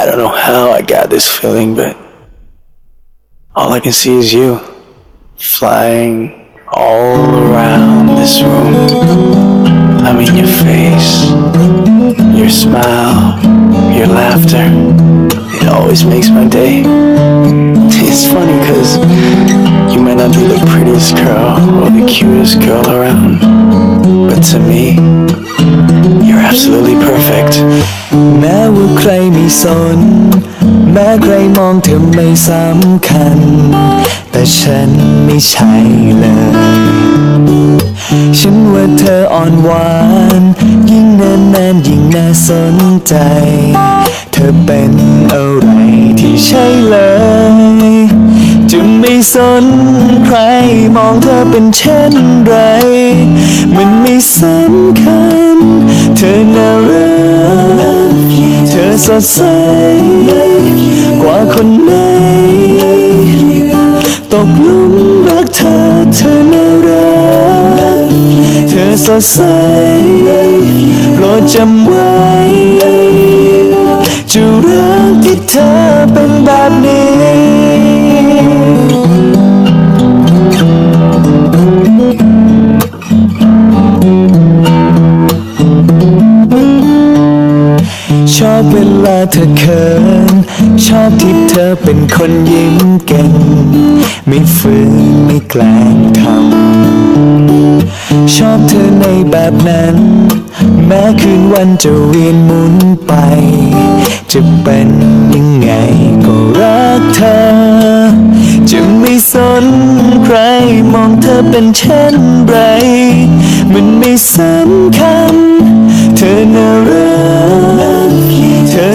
I don't know how I got this feeling, but all I can see is you flying all around this room. I mean, your face, your smile, your laughter. It always makes my day. It's funny because you might not be the prettiest girl or the cutest girl around, but to me, you're absolutely perfect. แม้ว่าใครไม่สน แม้ใครมองเธอไม่สำคัญ แต่ฉันไม่ใช่เลย ฉันว่าเธออ่อนหวาน ยิ่งนานนานยิ่งน่าสนใจ เธอเป็นอะไรที่ใช่เลย จะไม่สนใครมองเธอเป็นเช่นไร มันไม่สำคัญ ใสกว่าคนไหนตกลุมรักเธอเธอน่ารักเธอสดใสโปรดจำไว้จะรักที่เธอเป็นแบบนี้ อบเวลาเธอเขิน ชอบที่เธอเป็นคนยิ้มเก่ง ไม่ฝืนไม่แกล้งทำ ชอบเธอในแบบนั้น แม้คืนวันจะเวียนหมุนไป จะเป็นยังไงก็รักเธอจะไม่สนใคร มองเธอเป็นเช่นไร มันไม่สำคัญ เธอน่ารัก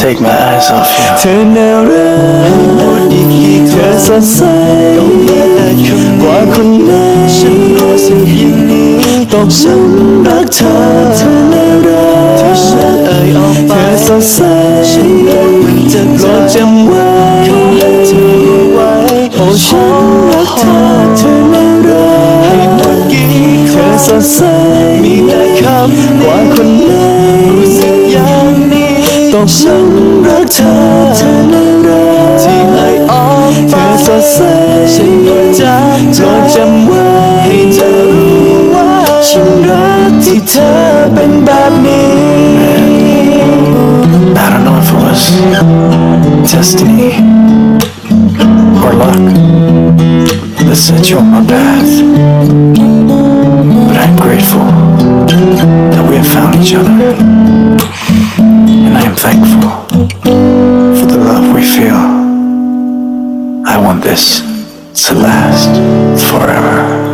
Take my eyes off you. เธอน่ารักเธอสดใสกว่าคนไหนฉันรู้สึกอย่างนี้ตกฉันรักเธอเธอน่ารักที่ฉันเอ่ยออกไปเธอสดใสฉันได้มันจะโปรดจำไว้ขอให้เธอรู้ไว้โอ้ฉันรักเธอเธอน่ารักให้เมื่อกี้เธอสดใสมีแต่คำกว่าคน ต้องฉันรักเธอเธอน่ารักที่เอ่ยออกเธอสดใสฉันก็จะโปรดจำไว้ให้เธอรู้ว่าฉันรักที่เธอเป็นแบบนี้ I don't know if it was destiny or luck that set you on my path, but I'm grateful that we have found each other, Want this to last forever.